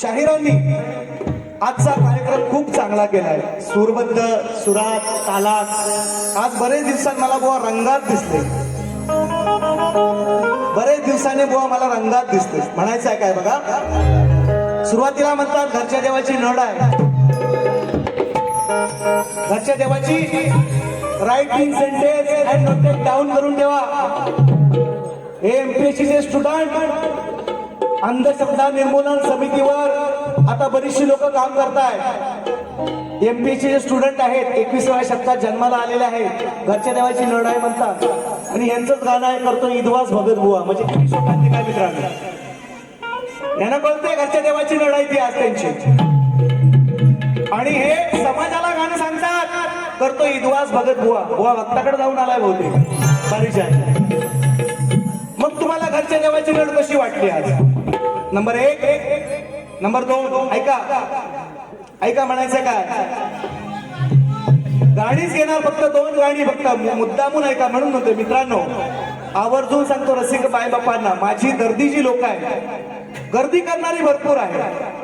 शाहिरांनी आजचा कार्यक्रम खूप चांगला केलाय. सूरबद्ध सुरात तालात आज बरेच दिवसात मला बुवा रंगात दिसते बरेच दिवसाने बुवा मला रंगात दिसते म्हणायचं आहे काय बघा? सुरुवातीला म्हणतात घरच्या देवाची नड आहे. घरच्या देवाची writing sentence and noted down करून ठेवा. हे एमपीएससीचे स्टुडंट अंधश्रद्धा निर्मूलन समितीवर आता बरीचशी लोक काम करतायत जे स्टुडंट आहेत एकविसाव्या शतकात जन्माला आलेले आहेत घरच्या देवाची लढाई म्हणतात. आणि यांचंच गाणं आहे करतो ईदवास भगत बुवा. म्हणजे किती शोकांती काय मित्रांनो? यांना कळतंय घरच्या देवाची लढाई ती आज त्यांची. आणि हे समाजाला गाणं सांगतात करतो ईदवास भगत बुवा. बुवा भक्ताकडे जाऊन आलाय बहुतेक. परिचय. मग तुम्हाला घरच्या देवाची लढ कशी वाटली आज? नंबर एक नंबर दोन ऐका. ऐका म्हणायचं काय? गाणीच घेणार फक्त दोन गाणी फक्त. मुद्दामून ऐका म्हणून म्हणतोय मित्रांनो. आवर्जून सांगतो रसिक बाय बापांना माझी गर्दी जी लोक आहे गर्दी करणारी भरपूर आहे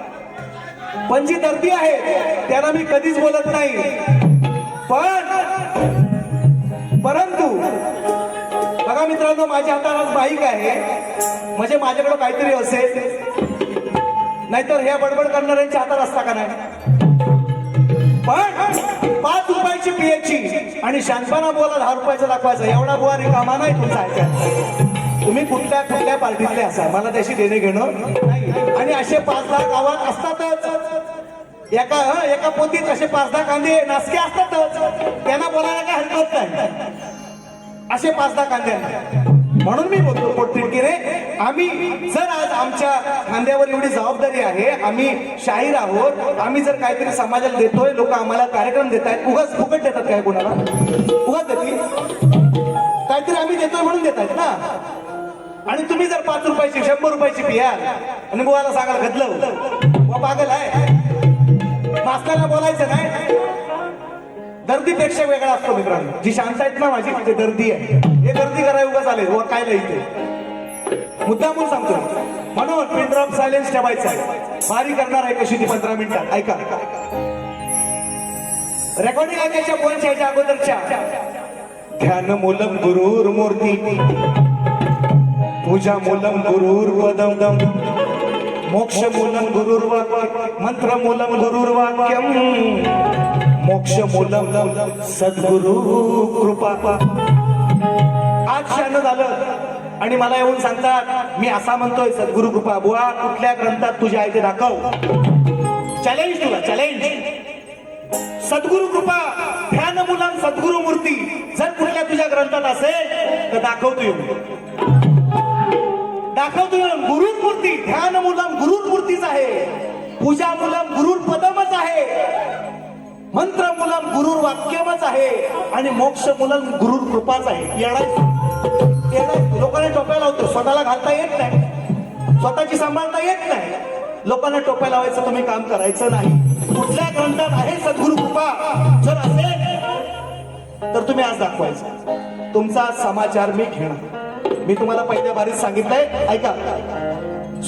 पण जी गर्दी आहे त्यांना मी कधीच बोलत नाही. पण परंतु बघा मित्रांनो माझ्या हातात आज बाईक आहे. म्हणजे माझ्याकडे काहीतरी असेल. नाहीतर ह्या बडबड करणाऱ्यांच्या हातात असता का नाही? पण पाच रुपयाची पियाची आणि शांतपणा बोला दहा रुपयाचा दाखवायचा. एवढा बुवा रिकामा नाही तुमचा ऐकायला तुम्ही कुठल्या कुठल्या पार्टीतले असा मला त्याशी देणे घेणं नाही. आणि असे पाच दहा गावात असतातच. एका एका पोतीत असे पाच दहा कांदे नासके असतातच. त्यांना बोलायला काय हरकत नाही. असे पाच दहा कांदे म्हणून मी बोलतो पोटतिडकीने आम्ही जर आज आमच्या खांद्यावर एवढी जबाबदारी आहे आम्ही शाहीर आहोत आम्ही जर काहीतरी समाजाला देतोय लोक आम्हाला कार्यक्रम देत आहेत उगाच फुकट देतात काय कोणाला? उगाच देतील? काहीतरी आम्ही देतोय म्हणून देत आहेत ना? आणि तुम्ही जर पाच रुपयाची शंभर रुपयाची पियाल आणि बुवाला सांगाल घातलं पागल आहे. मास्तरला बोलायचं नाही. दर्दीपेक्षा वेगळा असतो मित्रांनो. जी शांत आहेत ना माझी म्हणजे दर्दी आहे. हे दर्दी कराय उगाच आले. व काय नाही ते मुद्दा म्हणून सांगतो. म्हणून पिन ऑफ सायलेन्स ठेवायचा आहे. करणार आहे कशी ती पंधरा मिनिटात ऐका. रेकॉर्डिंग ऐकायच्या बोलच्या याच्या अगोदरच्या. ध्यान मूलम गुरुर मूर्ती. पूजा मूलम गुरुर पदम. मोक्ष मूलम गुरुर मंत्र मूलम गुरुर वाक्यम. मोक्ष मूलम सद्गुरु कृपा. आज शान झालं. आणि मला येऊन सांगतात मी असा म्हणतोय सद्गुरु कृपा बुवा कुठल्या ग्रंथात तुझ्या आहे ते दाखव. चॅलेंज तुला चॅलेंज सद्गुरु कृपा ध्यान मुलां सद्गुरु मूर्ती. जर कुठल्या तुझ्या ग्रंथात असेल तर दाखवतो येऊन. दाखवतो येऊन. गुरुर मूर्ती ध्यान मुलां गुरुर मूर्तीच आहे. पूजा मुलं गुरुर पदमच आहे. मंत्र मुलाम गुरुर वाक्यमच आहे आणि मोक्ष मुलाम गुरुर कृपाच आहे. येणार लोकांना टोप्या लावतो स्वतःला घालता येत नाही. स्वतःची सांभाळता येत नाही. लोकांना टोप्या लावायचं तुम्ही काम करायचं नाही. कुठल्या ग्रंथात आहे सद्गुरु कृपा? जर असेल तर तुम्ही आज दाखवायचं. तुमचा समाचार मी घेणार. मी तुम्हाला पहिल्या बारीत सांगितलंय ऐका.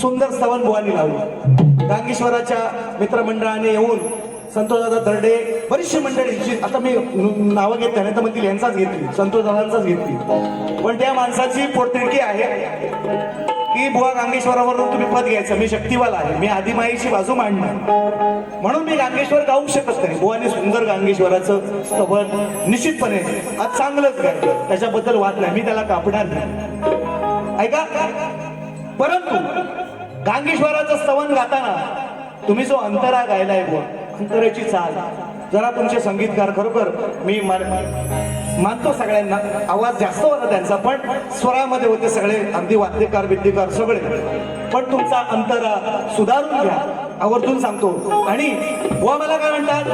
सुंदर स्तवन बुवानी लावली. गांगेश्वराच्या मित्रमंडळाने येऊन संतोषदादा दर्डे बरीचशी मंडळी आता मी नावं घेत नाही तर म्हणतील यांचाच घेतली संतोषदादांचाच घेतली. पण त्या माणसाची पोटतिडकी आहे की बुवा गांगेश्वरावरून तुम्ही पद घ्यायचं मी शक्तिवाला आहे मी आदिमाईची बाजू मांडणार. म्हणून मी गांगेश्वर गाऊ शकत नाही. बुवाने सुंदर गांगेश्वराचं स्तवन निश्चितपणे आज चांगलंच गायलं त्याच्याबद्दल वाद नाही मी त्याला कापणार नाही. ऐका? परंतु गांगेश्वराचं स्तवन गाताना तुम्ही जो अंतरा गायलाय बुवा अंतराची चाल. जरा तुमचे संगीतकार खरोखर मी मानतो सगळ्यांना. आवाज जास्त होता त्यांचा पण स्वरामध्ये होते सगळे. अगदी वाद्यकार विद्यकार सगळे. पण तुमचा अंतरा सुधारून घ्या. आवर्जून सांगतो. आणि व मला काय म्हणतात?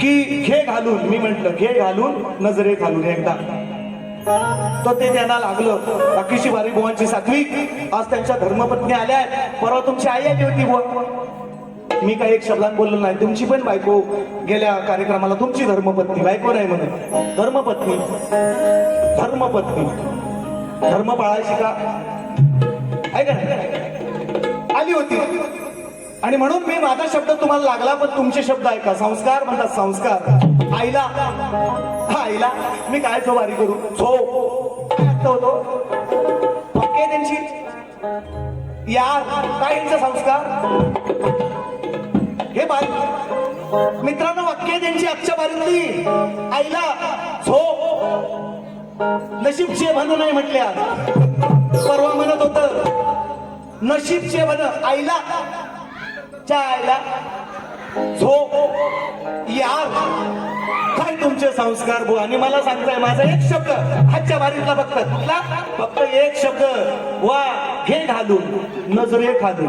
की घे घालून मी म्हंटल घे घालून नजरे घालून एकदा. तर ते त्यांना लागलं. बाकीची बारी बुवांची सातवी आज त्यांच्या धर्मपत्नी आल्या आहेत. परवा तुमची आई आली होती बुवा. मी काही एक शब्दात बोललो नाही. तुमची पण बायको गेल्या कार्यक्रमाला तुमची धर्मपत्नी. बायको नाही म्हणे. धर्मपत्नी. धर्मपत्नी. धर्म पाळायची का? ऐका ना. आली होती. आणि म्हणून मी माझा शब्द तुम्हाला लागला पण तुमचे शब्द ऐका. संस्कार म्हणतात संस्कार. आईला. हा आईला. मी काय जो करू? झो. होतो? ओके त्यांची. यार काय संस्कार. हे बाई मित्रांनो वाक्य त्यांची आजच्या बारीतली आईला झो नशीबचे भन नाही म्हटल्या परवा म्हणत होत नशीबचे भन आईला च्या आईला झो यार काय तुमचे संस्कार भू. आणि मला सांगताय माझा एक शब्द आजच्या बारीतला फक्त कुठला? फक्त एक शब्द. वा हे घालून नजरे खालून.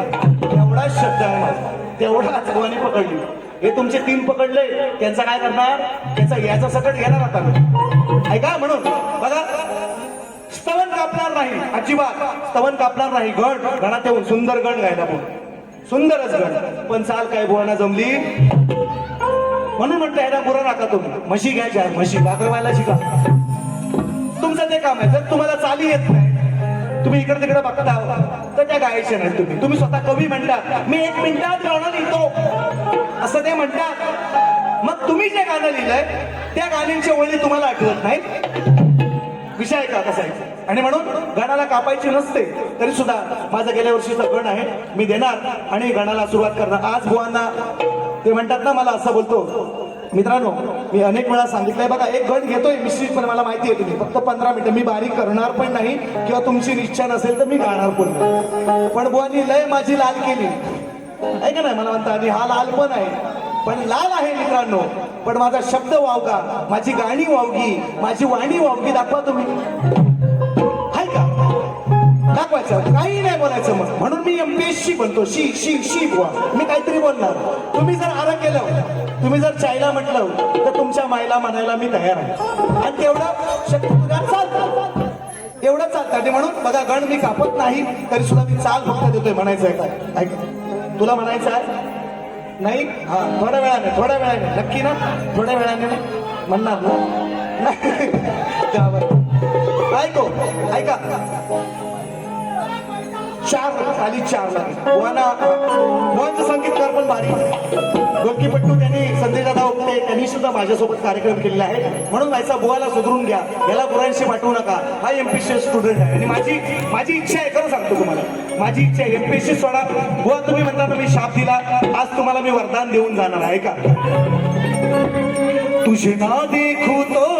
एवढाच शब्द आहे माझा. तेवढाच बुवानी पकडली. हे तुमचे तीन पकडले. त्यांचा काय करणार? त्याचा याचा सकट घेणार आता ऐका म्हणून. बघा. स्तवन कापणार नाही अजिबात. स्तवन कापणार नाही गण गणात येऊन सुंदर गण गायला म्हणून सुंदरच गण पण चाल काय भुवाना जमली? म्हणून म्हटलं ह्याला बुरा नका तुम्ही. म्हशी घ्यायच्या म्हशी. वागवायला शिका. तुमचं ते काम आहे. जर तुम्हाला चाली येत नाही तुम्ही इकडे तिकडे बघता तर त्या गायच्या नाही तुम्ही. तुम्ही स्वतः कवी म्हणता मी एक मिनिटात गाणं लिहितो. असं ते म्हणतात. मग तुम्ही जे गाणं लिहिलंय त्या गाण्यांच्या ओळी तुम्हाला आठवत नाही विषय का कसा आणि म्हणून गणाला कापायची नसते तरी सुद्धा माझा गेल्या वर्षीचा गण आहे मी देणार आणि गणाला सुरुवात करणार. आज बुवांना ते म्हणतात ना मला असं बोलतो मित्रांनो मी अनेक वेळा सांगितलंय बघा एक गण घेतोय पण मला माहिती आहे तुम्ही फक्त पंधरा मिनिटं मी बारीक करणार पण नाही किंवा तुमची इच्छा नसेल तर मी गाणार पण नाही. पण बुवानी लय माझी लाल केली. आहे का नाही? मला म्हणता आणि हा लाल पण आहे. पण लाल आहे मित्रांनो पण माझा शब्द वावगा माझी गाणी वावगी माझी वाणी वावगी दाखवा तुम्ही. बोलायचं काही नाही बोलायचं मग. म्हणून मी एमपीएससी बनतो शी शी शी बुवा. मी काहीतरी बोलणार. तुम्ही जर आलं केलं तुम्ही जर चायला म्हटलं तर तुमच्या मायला म्हणायला मी तयार आहे. आणि तेवढं शक्य तुला चालतं एवढं चालतं. म्हणून बघा गण मी कापत नाही तरी सुद्धा मी चाल फक्त देतोय म्हणायचं आहे काय? ऐक. तुला म्हणायचं आहे? नाही? हा थोड्या वेळाने थोड्या वेळाने. नक्की ना? थोड्या वेळाने म्हणणार ना? नाही. बरं? ऐको ऐका. चार खाली चार लागले वाना संगीतकार पण भारी. गोलकीपट्टू त्यांनी संजय दादा उपटे त्यांनी सुद्धा माझ्यासोबत कार्यक्रम केलेला आहे. म्हणून व्हायचा बुवाला सुधरून घ्या. याला बुरांशी पाठवू नका. हा एमपीसी स्टुडंट आहे. आणि माझी माझी इच्छा आहे खरं सांगतो तुम्हाला. माझी इच्छा आहे एमपीसी सोडा. बुवा तुम्ही म्हणता तुम्ही शाप दिला. आज तुम्हाला मी वरदान देऊन जाणार आहे का? तुझे ना देखू तो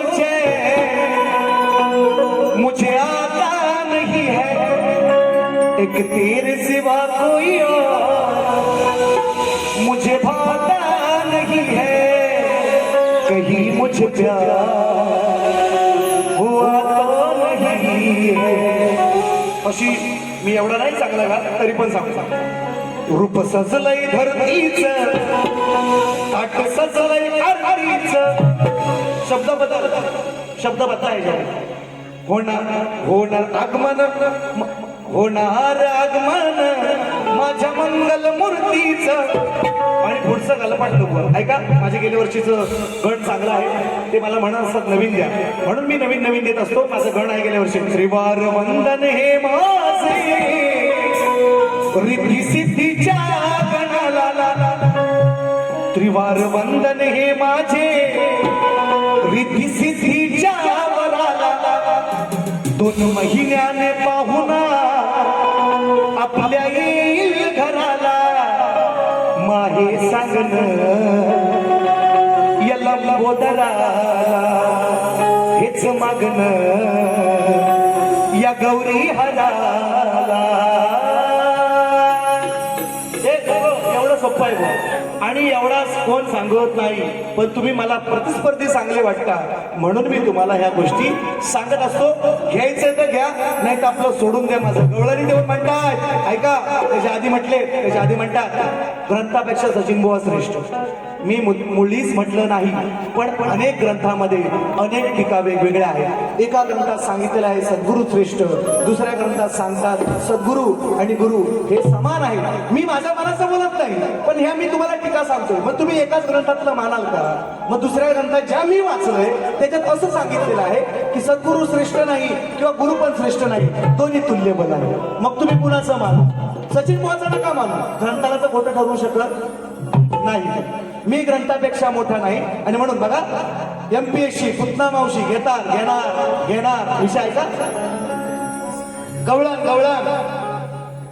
एक तेरे सिवा कोई और। मुझे भाता नहीं है कहीं मुझे प्यार हुआ तो नहीं है। अशी मी एवढा नाही चांगला का तरी पण सांग रूप सजलय धरतीच ताट सजलय आरतीच. शब्द बदल शब्द बदलायचे होणार होणार आगमन. होणार आगमन माझ्या मंगल मूर्तीच आणि पुढचं गलपाट नको. ऐका माझ्या गेल्या वर्षीचं गण चांगलं आहे. ते मला म्हणत असतात नवीन द्या. म्हणून मी नवीन नवीन देत असतो. माझं गण आहे गेल्या वर्षी. श्रीवार वंदन हे माझे. रिद्धी सिद्धीच्या गणाला. ला त्रिवार वंदन हे माझे. रिद्धी सिद्धीच्या दोन महिन्याने पाहून याला हेच मागण या गौरी हराला. एवढं सोपं आहे बुवा. आणि एवढाच कोण सांगत नाही पण तुम्ही मला प्रतिस्पर्धी चांगले वाटता. म्हणून मी तुम्हाला ह्या गोष्टी सांगत असतो. घ्यायचं तर घ्या नाही तर आपलं सोडून द्या माझं. गवळणी देऊन म्हणतात ऐका त्याच्या आधी म्हटले त्याच्या आधी म्हणतात ग्रंथापेक्षा सचिन बुवा श्रेष्ठ. मी मु- म्हटलं नाही पण अनेक ग्रंथामध्ये अनेक टीका वेगवेगळ्या आहेत. एका ग्रंथात सांगितलेलं आहे सद्गुरू श्रेष्ठ. दुसऱ्या ग्रंथात सांगतात सद्गुरू आणि गुरु हे समान आहे मी माझ्या मनाचं बोलत नाही पण ह्या मी तुम्हाला टीका सांगतोय. मग तुम्ही एकाच ग्रंथातलं मानाल का? मग दुसऱ्या ग्रंथात ज्या मी वाचलंय त्याच्यात असं सांगितलेलं आहे की सद्गुरू श्रेष्ठ नाही किंवा गुरु पण श्रेष्ठ नाही दोन्ही तुल्यबल आहे मग तुम्ही कुणाचं मानू? सचिन बुवाचं नका मानू. ग्रंथाला तर खोटं ठरू शकत. नाही. मी ग्रंथापेक्षा मोठा नाही. आणि म्हणून बघा एम पी एसशी पुतना मावशी घेतात घेणार घेणार. विषय आहे का? गवळण गवळण.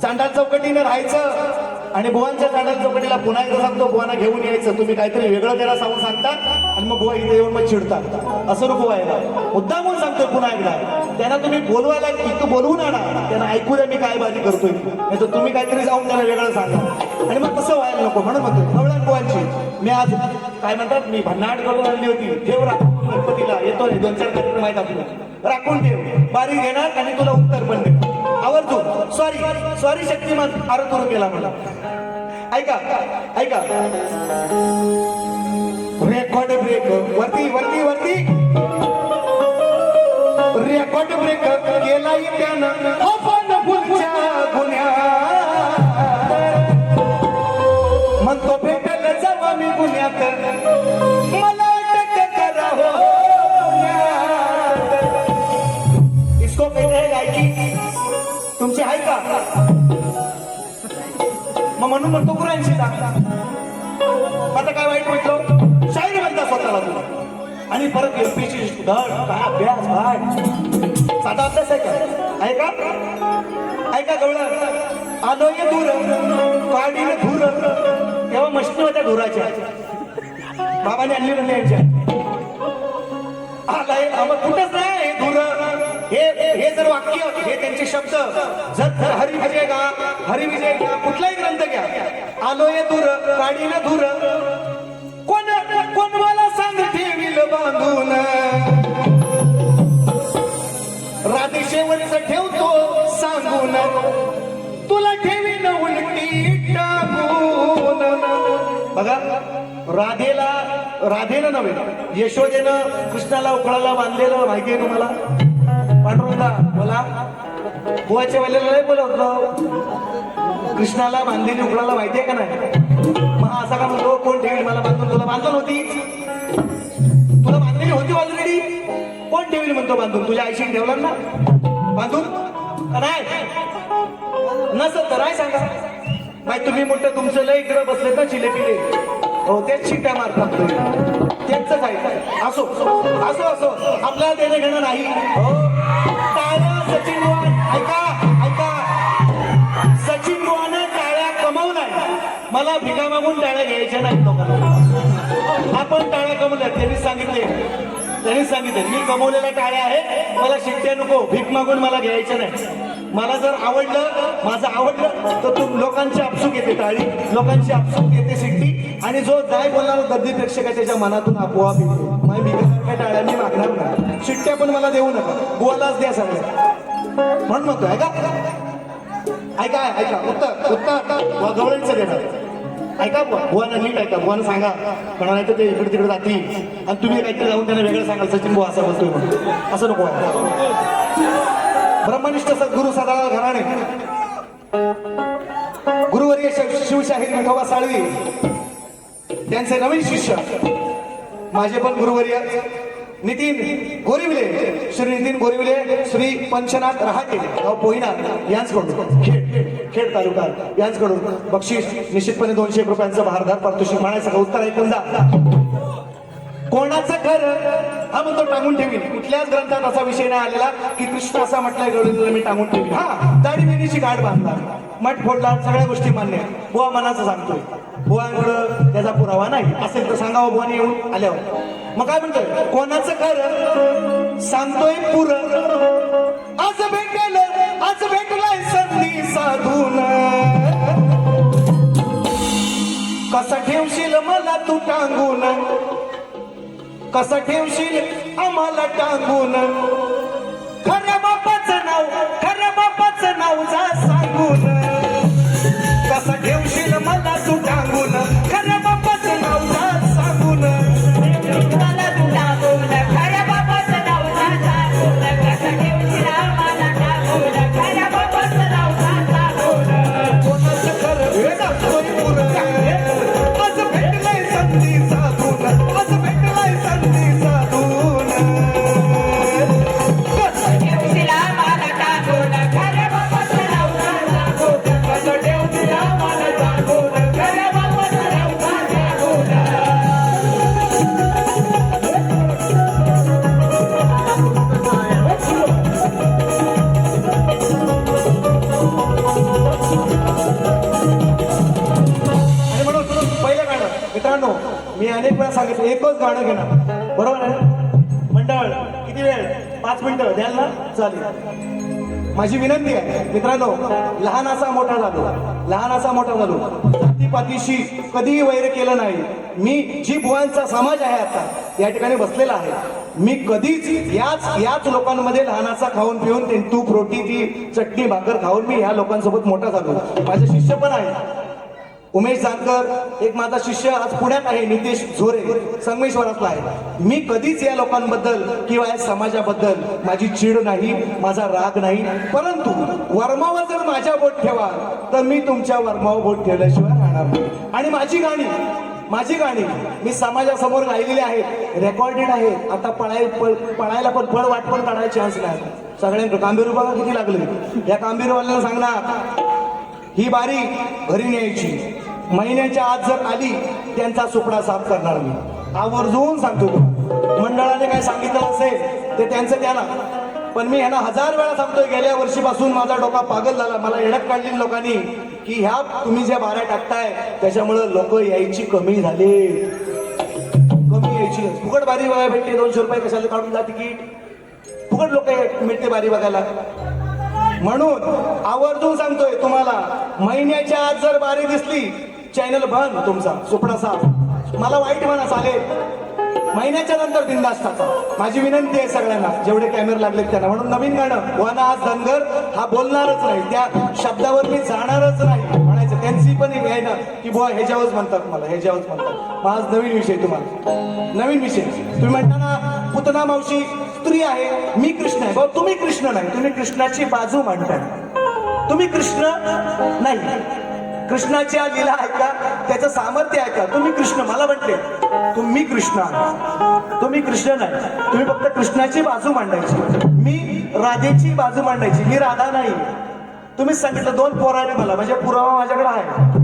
चांडा चौकटीने राहायचं आणि बुवांच्या चांडा चौकटीला पुन्हा एकदा सांगतो बुवांना घेऊन यायचं. तुम्ही काहीतरी वेगळं त्याला सांगून सांगता. आणि मग बुवा इथे येऊन मग चिडतात. असं नको व्हायला. मुद्दामून सांगतोय पुन्हा एकदा. त्यांना तुम्ही बोलवायला इतकं बोलवून आणा त्यांना ऐकू द्या मी काय बाजी करतोय. नाही तर तुम्ही काहीतरी जाऊन त्याला वेगळं सांगा. आणि मग कसं व्हायला नको. म्हणून म्हणतो गवळण बुवांची मी आज काय म्हणतात मी भन्नाट करून आणली होती. ठेव राखून गणपतीला. येतो रे दोन चार कार्यक्रम आहेत आपल्याला. राखून ठेव. बारी घेणार आणि तुला उत्तर पण दे आवर्जू सॉरी सॉरी शक्तिमान. आरोप करून केला मला ऐका. ऐका. रेकॉर्ड ब्रेक वरती वरती वरती. रेकॉर्ड ब्रेक केलाही त्यानं. आपण पुढच्या गुन्ह्यात. म्हणतो भेटल जावा मी गुन्ह्यात. मला अटक करा हो इसको कहते गायकी. तुमची आहे का? मग म्हणून म्हणतो गुरांशी दाखला आता काय वाईट म्हटलं? परत एमपीची धड काय अभ्यास काय? साधा अभ्यास आहे का? ऐका. ऐका गवळा आलोय दूर काढीन धूर. तेव्हा मशनी होत्या धुराच्या. बाबाने आणली म्हणजे यांच्या. आलाय मग कुठंच नाही धुर. हे हे जर वाक्य हे त्यांचे शब्द. जर जर हरिविजय गा हरिविजय गा कुठलाही ग्रंथ घ्या. आलोय दूर काढीन धूर. बांधून. राधेशेवरच ठेवतो सांगून. तुला ठेवीन उलटी टाकून. बघा राधेला राधेनं नव्हे यशोदेनं कृष्णाला उकळाला बांधलेलं माहितीये ना तुम्हाला? पांडुरंगा बोला. गोवाच्या वेळेला नाही बोलवतो. कृष्णाला बांधलेली उकळाला माहितीये का नाही? मग असा का म्हणतो कोण ठेवी मला बांधून तुला बांधून होती. कोण ठेवील म्हणतो बांधून? तुझ्या आईशी ठेवला ना? बांधून? नाही नसत तर आहे सांगा. नाही तुम्ही मोठं तुमचं लय इकडं बसले ना चिलेपिले हो तेच शिट्या मारतात तेच आहे. असो असो असो. आपल्याला देणं घेणं नाही. हो सचिन ऐका ऐका. सचिन बुवानं टाळ्या कमवलाय मला भिका मागून टाळ्या घ्यायच्या नाहीत लोकांना. आपण टाळ्या कमवल्या त्यांनी सांगितले. त्यांनी सांगितलं मी कमवलेल्या टाळ्या आहे मला शिट्ट्या नको भीक मागून मला घ्यायचं नाही. मला जर आवडलं माझं आवडलं तर तू लोकांची आपसूक येते टाळी लोकांची आपसूक येते शिट्टी आणि जो जाय बोलणार दर्दी प्रेक्षक त्याच्या मनातून आपोआप येतो. मग मी काय टाळ्या मी मागणार नाही. शिट्ट्या पण मला देऊ नका. गोलाच द्या सगळ्या म्हणून म्हणतो ऐका. ऐका ऐका उत्तर उत्तर गवळींचं देणार. ऐका बुवा बुवाना नीट ऐका. बुवाना सांगा. कोणाला नाही तर ते इकडे तिकडे जातील. आणि तुम्ही काहीतरी जाऊन त्यांना वेगळं सांगाल. सचिन बुवा असं बोलतोय म्हणून. असं नको ब्रह्मनिष्ठ सद्गुरु सदा घराणे. गुरुवर्य शिव- शिवशाहीर विठोबा साळवी. त्यांचे नवीन शिष्य. माझे पण गुरुवर्य. नितीन गोरिविले. श्री नितीन गोरिविले श्री पंचनाथ रहाटे. गाव पोहिना यांचकडून. खेड खेड तालुका यांचकडून. बक्षीस निश्चितपणे दोनशे एक रुपयांचं भारदार पारितोषिक म्हणायचं का? उत्तर ऐकून जा. कोणाचं घर? हा म्हणतो टांगून ठेवीन. कुठल्याच ग्रंथात असा विषय नाही आलेला की कृष्ण असा म्हटलाय गवळीला मी टांगून ठेवीन. हा दाढी मिनीची गाठ बांधला मठ फोडला सगळ्या गोष्टी मान्य आहेत. बुवा मनाचं सांगतोय. बुवांकडं त्याचा पुरावा नाही. असेल तर सांगावं बुवाने येऊन आल्यावर. मग काय म्हणतोय? कोणाचं घर सांगतोय पुर? आज भेटेल आज भेटलाय संधी साधून. कसा ठेवशील मला तू टांगून? कसं ठेवशील आम्हाला टांगून? मी अनेक वेळा सांगितलं एकच गाणं घेणार बरोबर आहे? ना मंडळ किती वेळ? पाच मिनिटं. द्याल ना? चालेल. माझी विनंती आहे मित्रांनो लहान असा मोठा झालो. लहान असा मोठा झालो. जातीपातीशी कधीही वैर केलं नाही. मी जी बुवांचा समाज आहे आता या ठिकाणी बसलेला आहे. मी कधीच याच याच लोकांमध्ये लहानाचा खाऊन पिऊन तूप रोटी ती चटणी भाकर खाऊन मी ह्या लोकांसोबत मोठा झालो. माझे शिष्य पण आहे उमेश जानकर एक माझा शिष्य आज पुण्यात आहे नितेश झोरे संगमेश्वरातला आहे. मी कधीच या लोकांबद्दल किंवा या समाजाबद्दल माझी चीड नाही माझा राग नाही. परंतु वर्मावर जर माझ्या बोट ठेवा तर मी तुमच्या वर्मावर बोट ठेवल्याशिवाय राहणार नाही. आणि माझी गाणी माझी गाणी मी समाजासमोर गायलेली आहेत रेकॉर्डेड आहे आता पळाय पळ पळायला पण फळ वाट पण काढायची चान्स नाही. सगळ्यांकडे कांबीर बघा किती लागले. या कांबीरवाल्याला सांगणार ही बारी घरी न्यायची महिन्याच्या आत जर आली त्यांचा सुपडा साफ करणार मी. आवर्जून सांगतो मंडळाने काय सांगितलं असेल ते त्यांचं त्याला पण मी ह्यांना हजार वेळा सांगतोय गेल्या वर्षीपासून माझा डोका पागल झाला. मला येडक काढली लोकांनी की ह्या तुम्ही ज्या बाऱ्या टाकताय त्याच्यामुळं लोक यायची कमी झाले. कमी यायची. फुकट बारी बघायला भेटते. दोनशे रुपये कशाला काढून जा तिकीट? फुकट लोक मिळते बारी बघायला. म्हणून आवर्जून सांगतोय तुम्हाला महिन्याच्या आत जर बारी दिसली चॅनल बंद तुमचा सुपडा साहेब मला वाईट म्हणा चालेल महिन्याच्या नंतर बिंदास टाका माझी विनंती आहे सगळ्यांना जेवढे कॅमेरे लागलेत त्यांना. म्हणून नवीन गाणं वन आज धनगर हा बोलणारच नाही. त्या शब्दावर मी जाणारच नाही. म्हणायचं त्यांची पण एक आहे ना की बुवा ह्याच्यावरच म्हणतात मला ह्याच्यावरच म्हणतात. मग आज नवीन विषय तुम्हाला. नवीन विषय. तुम्ही म्हणता ना पुतना मावशी स्त्री आहे मी कृष्ण आहे. तुम्ही कृष्ण नाही. तुम्ही कृष्णाची बाजू मांडताय. तुम्ही कृष्ण नाही. कृष्णाच्या लीला ऐका त्याचं सामर्थ्य ऐका तुम्ही कृष्ण मला म्हटले तुम्ही कृष्ण आहात. तुम्ही कृष्ण नाही. तुम्ही फक्त कृष्णाची बाजू मांडायची. मी राधेची बाजू मांडायची. मी राधा नाही. तुम्हीच सांगितलं दोन पोराने मला. म्हणजे पुरावा माझ्याकडे आहे.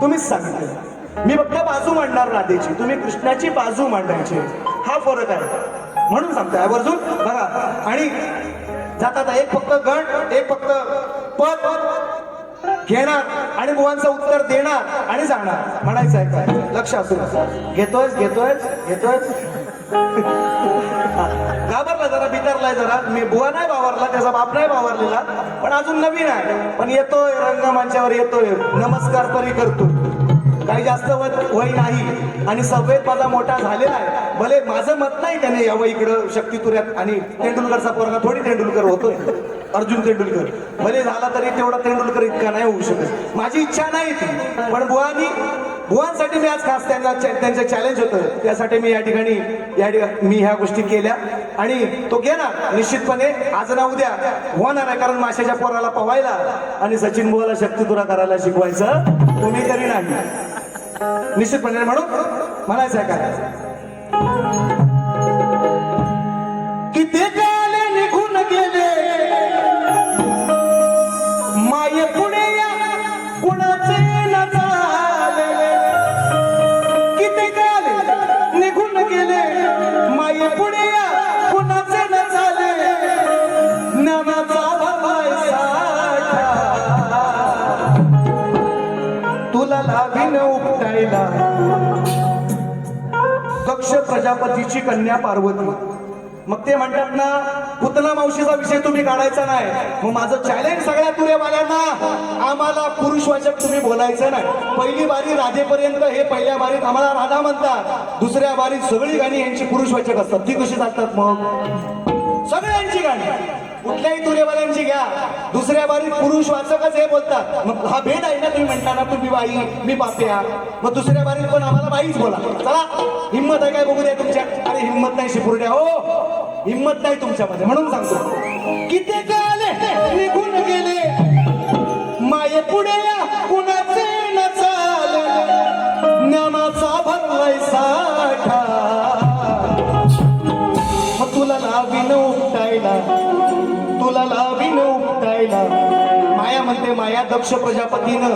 तुम्हीच सांगितलं. मी फक्त बाजू मांडणार राधेची. तुम्ही कृष्णाची बाजू मांडायची. हा फरक आहे. म्हणून सांगताय. आवर्जून बघा. आणि जातात एक फक्त गण एक फक्त पद घेणार आणि बुवांचं उत्तर देणार आणि जाणार. म्हणायचं आहे काय लक्ष असू घेतोय घेतोयस घेतोयस घेतोयस? घाबरला जरा बितरलाय जरा. मी बुवा नाही बावरला त्याचा बाप नाही बावरलेला पण अजून नवीन आहे. पण येतोय रंगमंचावर येतोय. नमस्कार तरी करतो. काही जास्त वय वय नाही. आणि सव्वेत माझा मोठा झालेला आहे. भले माझं मत नाही त्याने यावं इकडं शक्ती तुऱ्यात आणि तेंडुलकरचा पोरगा थोडी तेंडुलकर होतोय. अर्जुन तेंडुलकर. भले झाला तरी तेवढा तेंडुलकर इतका नाही होऊ शकत. माझी इच्छा नाही ती. पण बुवानी बुवांसाठी मी आज खास त्यांना त्यांचं चॅलेंज होतं. त्यासाठी मी या ठिकाणी या ठिकाणी मी ह्या गोष्टी केल्या. आणि तो घेणार निश्चितपणे आज ना उद्या होणार आहे. कारण माशाच्या पोराला पवायला आणि सचिन बुवाला शक्तीतुरा करायला शिकवायचं तुम्ही तरी नाही. निश्चितपणे म्हणून म्हणायचं आहे काय? किती काले निघून गेले प्रजापतीची कन्या पार्वती. मग ते म्हणतात ना पुतना मावशीचा विषय तुम्ही काढायचा नाही. मग माझं चॅलेंज सगळ्या तुरेवाल्यांना. आम्हाला पुरुषवाचक तुम्ही बोलायचं नाही. पहिली बारी राधेपर्यंत हे पहिल्या बारीत आम्हाला राधा म्हणतात. दुसऱ्या बारीत सगळी गाणी यांची पुरुषवाचक असतात. ती कशी चालतात मग? सगळ्यांची गाणी. कुठल्याही तुरेवाल्यांची घ्या. दुसऱ्या बारीत पुरुष वाचकच हे बोलतात. मग हा भेद आहे ना तुम्ही म्हणता ना तुम्ही बाई मी पाप्या मग दुसऱ्या बारीत पण आम्हाला बाईच बोला. चला हिंमत आहे काय बघू द्या तुमच्या. अरे हिंमत नाही शिपुर्ड्या हो. हिंमत नाही तुमच्यामध्ये म्हणून सांगतो. किती माया माया दक्ष प्रजापतीनं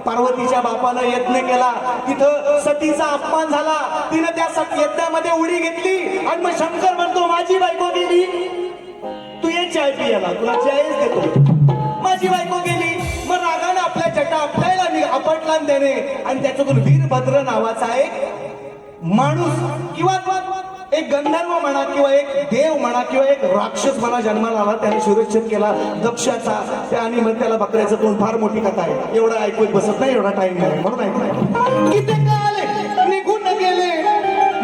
पार्वतीच्या बापानं यत्न केला. तिथं सतीचा अपमान झाला. तिनं त्या यज्ञामध्ये उडी घेतली. आणि मग शंकर म्हणतो माझी बायको गेली. तू ये चाय पियाला. तुला चायच देतो. माझी बायको गेली. मग रागानं आपल्या चटा आपल्याला आपटला देणे आणि त्याने. आणि त्याच्यातून वीरभद्र नावाचा एक माणूस किंवा एक गंधर्व म्हणा किंवा एक देव म्हणा किंवा एक राक्षस म्हणा जन्माला आला त्याने सुरक्षित केला दक्षाचा त्या आणि मग त्याला बकऱ्याचं तोंड फार मोठी कथा आहे. एवढं ऐकून बसत नाही एवढा टाइम नाही. म्हणून ऐकू किती काले निघून गेले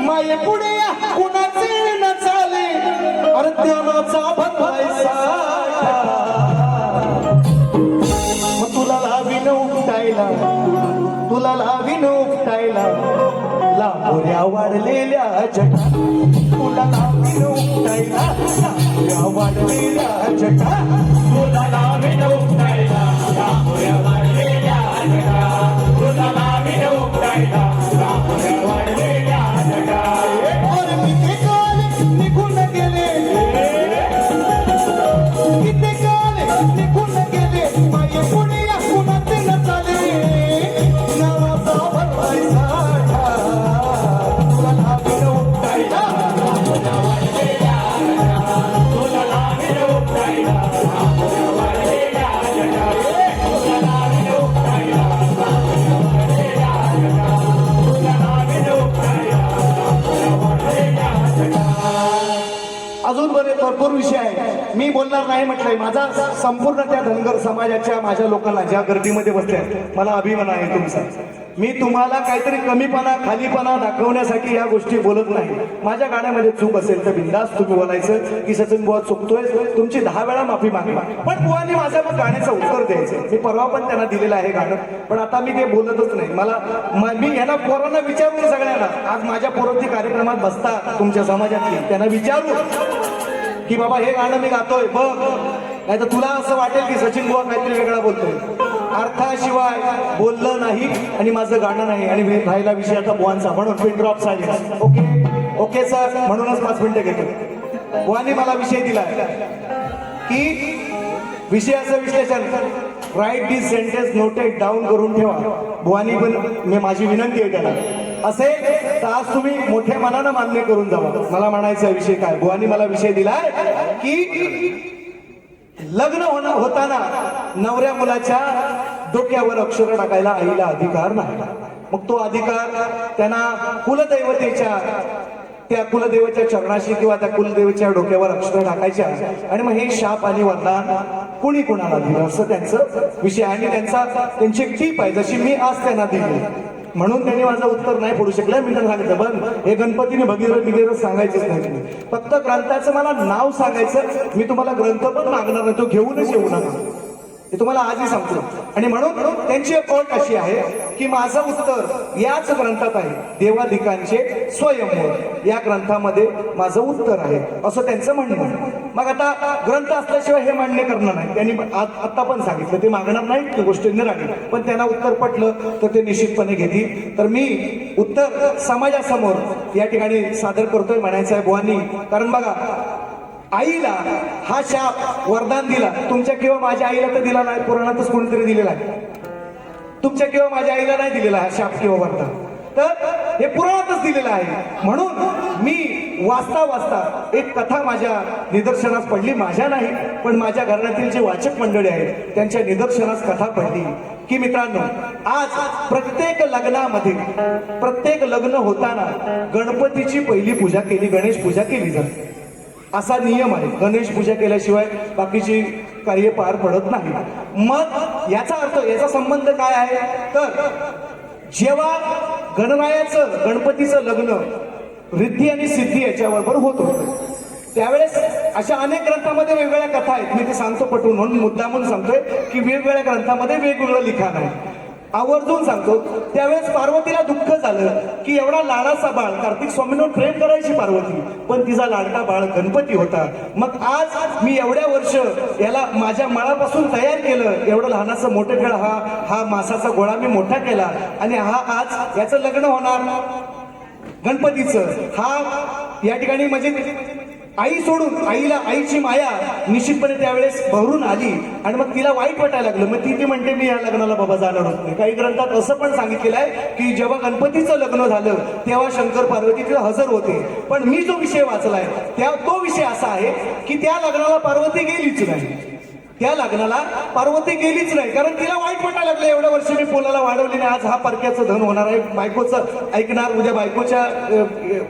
माये पुढे कुणाचे न चाले अरे देवाचा लांबोऱ्या वाढलेल्या जटा तुला लावीन उपटायला लांबोऱ्या वाढलेल्या जटा तुला लावीन उपटायला लांबोऱ्या वाढलेल्या बोलणार नाही म्हटलंय. माझा संपूर्ण त्या धनगर समाजाच्या माझ्या लोकांना ज्या गर्दीमध्ये बसल्या मला अभिमान आहे तुमचा. मी तुम्हाला काहीतरी कमीपणा खालीपणा दाखवण्यासाठी या गोष्टी बोलत नाही. माझ्या गाण्यामध्ये चूक असेल तर बिंदास तुम्ही बोलायचं की सचिन बुवा चुकतोय तुमची दहा वेळा माफी मागली पण बुवानी माझ्या मग गाण्याचं उत्तर द्यायचं. मी परवा पण त्यांना दिलेलं आहे गाणं पण आता मी ते बोलतच नाही. मला मी यांना पोरांना विचारून सगळ्यांना आज माझ्या पोरांची कार्यक्रमात बसता तुमच्या समाजातली त्यांना विचारू. की बाबा हे गाणं मी गातोय बघ. नाही तर तुला असं वाटेल की सचिन बुवा काहीतरी वेगळा बोलतोय. अर्थाशिवाय बोललं नाही आणि माझं गाणं नाही. आणि मी राहिला विषय आता बुवांचा म्हणून pin drop silence okay okay sir म्हणूनच पाच मिनिटं घेतो बुवांनी मला विषय दिला की विषयाचं विश्लेषण. Right this sentence noted down करून ठेवा. बुवानी पण मी माझी विनंती आहे त्याला. असेल तर आज तुम्ही मोठ्या मनानं मान्य करून जावा. मला म्हणायचा विषय काय? बुवानी मला विषय दिलाय की लग्न होणं होताना नवऱ्या मुलाच्या डोक्यावर अक्षर टाकायला आईला अधिकार नाही. मग तो अधिकार त्यांना कुलदैवतेच्या त्या कुलदेवाच्या चरणाशी किंवा त्या कुलदेवाच्या डोक्यावर अक्षर टाकायच्या. आणि मग हे शाप आणि वरदान कुणी कुणाला दिलं? असं त्यांचं विषय आणि त्यांचा त्यांची टीप आहे. जशी मी आज त्यांना दिली. म्हणून त्यांनी माझं उत्तर नाही पडू शकलं. मी त्यांना सांगितलं पण हे गणपतीने भगीरथ बिगीरथ सांगायचेच नाही फक्त ग्रंथाचं मला नाव सांगायचं. मी तुम्हाला ग्रंथ पण मागणार नाही तो घेऊनच येऊ नका. हे तुम्हाला आजही सांगतो. आणि म्हणून त्यांची एक अट अशी आहे की माझं उत्तर याच ग्रंथात आहे. देवाधिकांचे स्वयंवर. या ग्रंथामध्ये माझं उत्तर आहे. असं त्यांचं म्हणणं मग आता ग्रंथ असल्याशिवाय हे मान्य करणार नाही. त्यांनी आत्ता पण सांगितलं ते मागणार नाही ती गोष्ट निराळी पण त्यांना उत्तर पटलं तर ते निश्चितपणे घेतील. तर मी उत्तर समाजासमोर या ठिकाणी सादर करतोय म्हणायचं आहे बुवानी. कारण बघा आईला हा शाप वरदान दिला. तुमच्या किंवा माझ्या आईला तर दिला नाही पुराणातच कोणीतरी दिलेला आहे. तुमच्या किंवा माझ्या आईला नाही दिलेला हा शाप किंवा वरदान. तर हे पुराणातच दिलेलं आहे. म्हणून मी वाचता वाचता एक कथा माझ्या निदर्शनास पडली. माझ्या नाही पण माझ्या घराण्यातील जे वाचक मंडळी आहेत त्यांच्या निदर्शनास कथा पडली. की मित्रांनो आज प्रत्येक लग्नामध्ये प्रत्येक लग्न होताना गणपतीची पहिली पूजा केली गणेश पूजा केली जाते. असा नियम आहे. गणेश पूजा केल्याशिवाय बाकीची कार्य पार पडत नाही. मग याचा अर्थ याचा संबंध काय आहे? तर जेव्हा गणरायाचं गणपतीचं लग्न रिद्धी आणि सिद्धी याच्याबरोबर होत होतं. त्यावेळेस अशा अनेक ग्रंथामध्ये वेगवेगळ्या कथा आहेत. मी ते सांगतो पटवून. म्हणून मुद्दा म्हणून सांगतोय की वेगवेगळ्या ग्रंथामध्ये वेगवेगळं लिखाण आहे. आवर्जून सांगतो. त्यावेळेस पार्वतीला दुःख झालं की एवढा लाडाचा बाळ कार्तिक स्वामींवर प्रेम करायची पार्वती पण तिचा लाडका बाळ गणपती होता. मग आज मी एवढ्या वर्ष याला माझ्या मळापासून तयार केलं. एवढं लहानाचं मोठं खेळ हा हा मासाचा गोळा मी मोठा केला. आणि हा आज याचं लग्न होणार. गणपतीचं. हा या ठिकाणी म्हणजे आई सोडून आईला आईची माया निश्चितपणे त्यावेळेस भरून आली. आणि मग तिला वाईट वाटायला लागलं. मग ती ती म्हणते मी या लग्नाला बाबा जाणार होत नाही. काही ग्रंथात असं पण सांगितलेलं आहे की जेव्हा गणपतीचं लग्न झालं तेव्हा शंकर पार्वती तिथे हजर होते. पण मी जो विषय वाचलाय त्या तो विषय असा आहे की त्या लग्नाला पार्वती गेलीच नाही. त्या लग्नाला पार्वती गेलीच नाही. कारण तिला वाईट वाटायला लागलं. एवढ्या वर्षी मी पोलाला वाढवली नाही. आज हा परक्याचं धन होणार आहे. बायकोचं ऐकणार उद्या बायकोच्या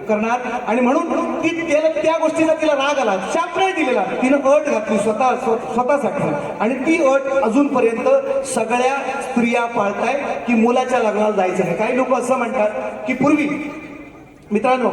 करणार. आणि म्हणून ती त्याला त्या गोष्टीचा तिला राग आला. शाप नाही दिलेला. तिनं अट घातली स्वतः स्व- स्वतःसाठी. आणि ती अट अजूनपर्यंत सगळ्या स्त्रिया पाळताय की मुलाच्या लग्नाला जायचं नाही. काही लोक असं म्हणतात की पूर्वी मित्रांनो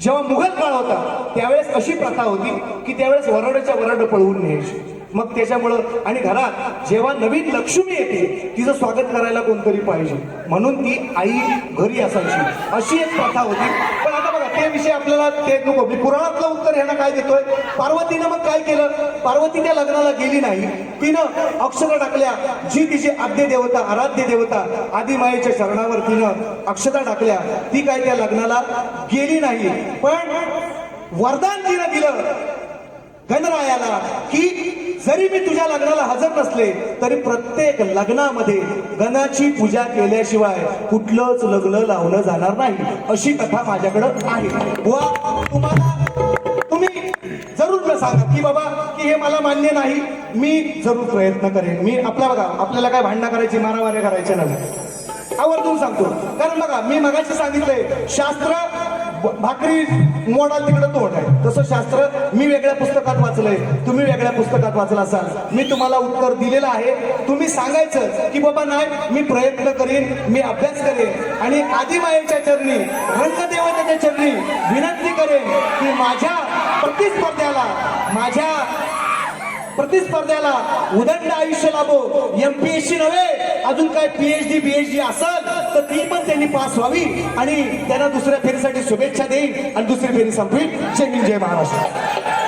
जेव्हा मुघल काळ होता त्यावेळेस अशी प्रथा होती की त्यावेळेस वरडाच्या वरड पळवून न्यायची. मग त्याच्यामुळं आणि घरात जेव्हा नवीन लक्ष्मी येते तिचं स्वागत करायला कोणतरी पाहिजे. म्हणून ती आई घरी असायची. अशी एक प्रथा होती. पण आता ते विषय आपल्याला ते नको. मी पुराणातलं उत्तर ह्यांना काय देतोय? पार्वतीनं मग काय केलं? पार्वती त्या लग्नाला गेली नाही. तिनं अक्षरं टाकल्या. जी तिची आद्य देवता आराध्य देवता आदिमायेच्या शरणावर तिनं अक्षता टाकल्या. ती काय त्या लग्नाला गेली नाही. पण वरदान तिनं दिलं. गणरायाला की जरी मी तुझ्या लग्नाला हजर नसले तरी प्रत्येक लग्नामध्ये गणाची पूजा केल्याशिवाय कुठलंच लग्न लावलं जाणार नाही. अशी कथा माझ्याकडं आहे. बुवा तुम्हाला तुम्ही जरूर मला सांगा की बाबा की हे मला मान्य नाही. मी जरूर प्रयत्न करेन. मी आपल्या बघा आपल्याला काय भांडणं करायची मारामाऱ्या करायच्या नाही. आवर्जून सांगतो. कारण बघा मी मगाशी सांगितलंय शास्त्र भाकरी मोडाल तिकडं तोड आहे. तसं शास्त्र मी वेगळ्या पुस्तकात वाचलंय. तुम्ही वेगळ्या पुस्तकात वाचलं असाल. मी तुम्हाला उत्तर दिलेलं आहे. तुम्ही सांगायचं की बाबा नाही मी प्रयत्न करीन मी अभ्यास करेन. आणि आदिमायेच्या चरणी रंगदेवतेच्या चरणी विनंती करेन की माझ्या प्रतिस्पर्ध्याला माझ्या प्रतिस्पर्ध्याला उदंड आयुष्य लाभो. एमपीएससी नव्हे अजून काय पीएचडी बीएचडी असेल तर ती पण त्यांनी पास व्हावी आणि त्यांना दुसऱ्या फेरीसाठी शुभेच्छा देईन आणि दुसरी फेरी संपवी जय हिंद जय महाराष्ट्र.